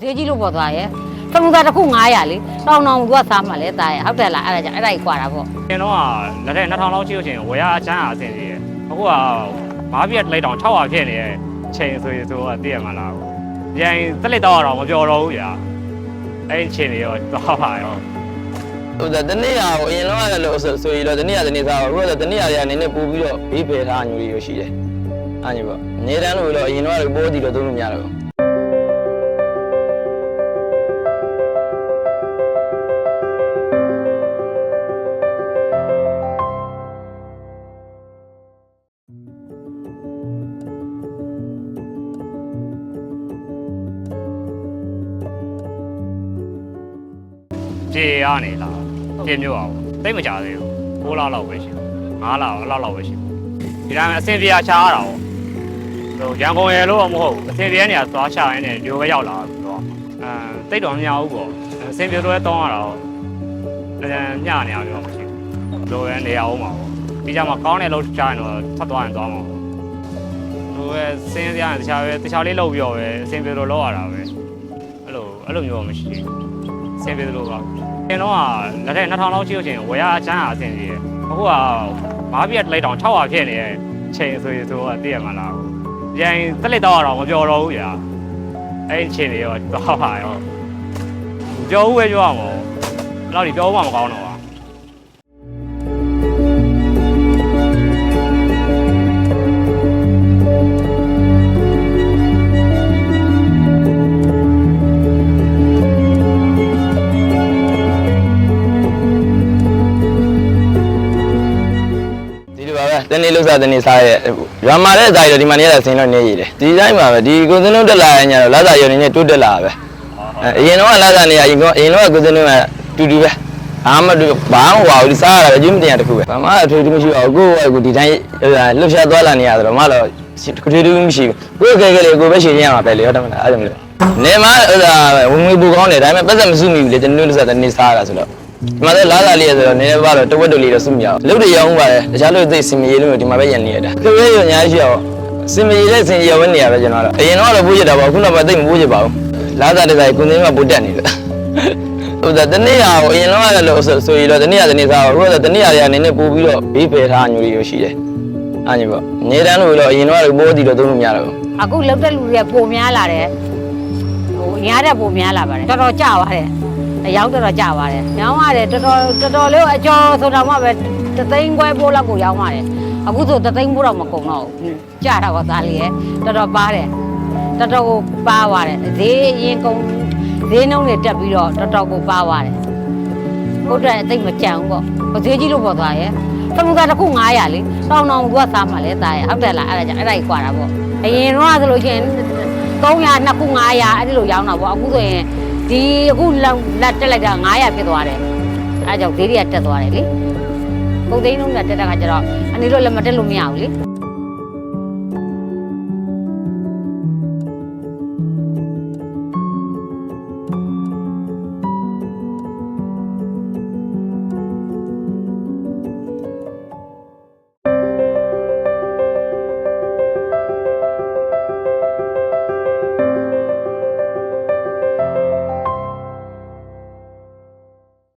ဈေးကြီးလို့ပေါ်သွားရဲ့တမူသားတစ်ခု900လေတောင်းတောင်းသူကစားမှလဲတားရဲ့ဟုတ်တယ်လားအဲ့ဒါကြောင့်အဲ့ဒါကြီးကွာတာပေါ့ကျွန်တော်ကလက်ထက်2000လောက်ရှိလို့ရှင်ဝယ်ရအချမ်းအဆင်ကြီးရဲ့အခုကဘာပြက်လိုက်တောင်600ဖြစ်နေရဲ့ချိန်ဆိုရင်ဆိုတော့သိရမှာလားပြန်တက်လက်တော့တော့မပြောတော့ဘူးညာအဲ့ချိန်တွေရောသွားပါရောဟိုဒါတနေ့ရောအရင်တော့အဲ့လိုဆိုဆိုရင်တော့တနေ့ရတနေ့စားတော့ဟိုဒါတနေ့ရတွေကနေနေပူပြီးတော့ဘေးဖယ်ထားညူတွေရရှိတယ်အဲ့ညူပေါ့နေတန်းလို့လို့အရင်တော့ပိုးတီတော့သုံးလို့မရတော့ဘူး ပြေရနေလားပြေမျိုးအောင်တိတ်မကြသေးဘူး6လလောက်ပဲရှိတယ်9လအဲ့လောက်လောက်ပဲရှိတယ်ဒီတိုင်းအဆင်ပြေချားရတာဟိုရန်ကုန်ရလို့မဟုတ်အဆင်ပြေနေရသွားချရင်းနဲ့ဒီလိုပဲရောက်လာဆိုတော့အဲတိတ်တော်မများဘူးပေါ့အဆင်ပြေတော့တောင်းရတာတော့ညနေအောင်ပြောမရှိဘူးလိုပဲနေအောင်ပါပေါ့ပြီးကြမှာကောင်းတဲ့လို့ချရင်တော့ထပ်သွားရင်သွားမှာဟိုပဲစင်းစရာတခြားပဲတခြားလေးလောက်ပြောပဲအဆင်ပြေလို့လောက်ရတာပဲအဲ့လိုအဲ့လိုမျိုးမရှိဘူးအဆင်ပြေလို့ပါ ကျွန်တော်ကလက်ထက်2000လောက်ရှိလို့ရှိရင်ဝယ်ရအချမ်းအဆင်ကြီးတယ်အခုကဘာပြက်လိုက်တောင်600ဖြစ်နေရဲ့ချိန်ဆိုရင်ဆိုတော့တည့်ရမှာလားပြန်တက်လက်တော့တော့မပြောတော့ဘူးညာအဲ့ချိန်တွေရောသွားပါရောပြောဦးပဲပြောရမှာအဲ့လောက်ဒီပြောဦးမှမကောင်းတော့ တနေ့လို့စားတနေ့စားရဲ့ရွာမှာတဲ့စားရတော့ဒီမှာနေရတာဆင်းတော့နေရည်တယ်။ဒီတိုင်းပါပဲဒီကိုစင်းလုံးတက်လာရင်ညတော့လာစားရုံနေတိုးတက်လာပဲ။အဲအရင်တော့လာစားနေရရင်ကအရင်တော့ကိုစင်းလုံးကတူတူပဲ။အားမတူဘာမှမပါဘူးဒီစားရတာအကျိုးမတင်ရတခုပဲ။ဘာမှအထွေထူးမရှိပါဘူး။ကိုယ့်ကိုယ်ဒီတိုင်းလှုပ်ရှားသွားလာနေရဆိုတော့မတော့ထွေထူးမရှိဘူး။ကိုယ့်ကဲကဲလေးကိုပဲရှင်းရမှာပဲလေဟုတ်တယ်မလားအဲ့ဒါမလို့။နေမှာဟိုဒါဝင်ငွေပူကောင်းတယ်ဒါပေမဲ့ပတ်သက်မစုမိဘူးလေတနေ့လို့စားတနေ့စားရတာဆိုတော့ ဒီမှာလည်းလာလာလေးရဆိုတော့နည်းနည်းပါတော့တဝက်တူလေးတော့စုမရအောင်လုတ်တွေရောင်းပါတယ်တခြားလို့သိစင်မရေလို့ဒီမှာပဲရန်နေရတာကြွေးရညာရှိအောင်စင်မရေနဲ့စင်ရဝဲနေရပဲကျွန်တော်တော့အရင်တော့ပိုးရတာပေါ့ခုနောက်မှသိမပိုးရပါဘူးလာသာတစားကုသိမ်းကပိုတက်နေတယ်ဟိုဒါတနေ့ရကိုအရင်တော့လည်းလို့ဆိုဆိုရတော့တနေ့ရတနေ့စားတော့ခုတော့တနေ့ရရနည်းနည်းပို့ပြီးတော့ဘေးဖယ်ထားညူရီရရှိတယ်အဲ့ဒီပေါ့နေတန်းလို့တော့အရင်တော့ပိုးတည်တော့သုံးလို့မရတော့ဘူးအခုလောက်တဲ့လူတွေကပုံများလာတယ်ဟိုအင်အားတဲ့ပုံများလာပါတယ်တော်တော်ကြာပါတယ် အရောက်တော့ကြပါတယ်။ရောင်းရတယ်တော်တော်တော်တော်လေးအကျော်ဆိုတော့မှပဲတသိန်းခွဲပိုးလောက်ကိုရောင်းရတယ်။အခုဆိုတသိန်းပိုးတော့မကုန်တော့ဘူး။ကြတာကသားလေးရယ်တော်တော်ပါတယ်။တော်တော်ကိုပါပါတယ်။ဈေးအရင်ကုန်ဈေးနှုန်းတွေတက်ပြီးတော့တော်တော်ကိုပါပါတယ်။ဟုတ်တယ်အသိမကြံဘူးပေါ့။ဘဈေးကြီးလို့ပေါ်သွားရယ်။သမုဒ္ဒရာတစ်ခု900လေ။တောင်းတောင်းကစားမှလဲသားရယ်။ဟုတ်တယ်လားအဲ့ဒါကြောင့်အဲ့ဒါကြီးကွာတာပေါ့။အရင်တော့ဆိုလို့ချင်း300နှစ်ခု900အဲ့ဒီလိုရောင်းတာပေါ့။အခုဆိုရင် ဒီအခုလက်တက်လိုက်တာ900ဖြစ်သွားတယ်အဲ့ဒါကြောင့်ဈေးတွေကတက်သွားတယ်လေပုံသိန်းလုံးကတက်တာကကျတော့အနေလို့လည်းမတက်လို့မရဘူးလေ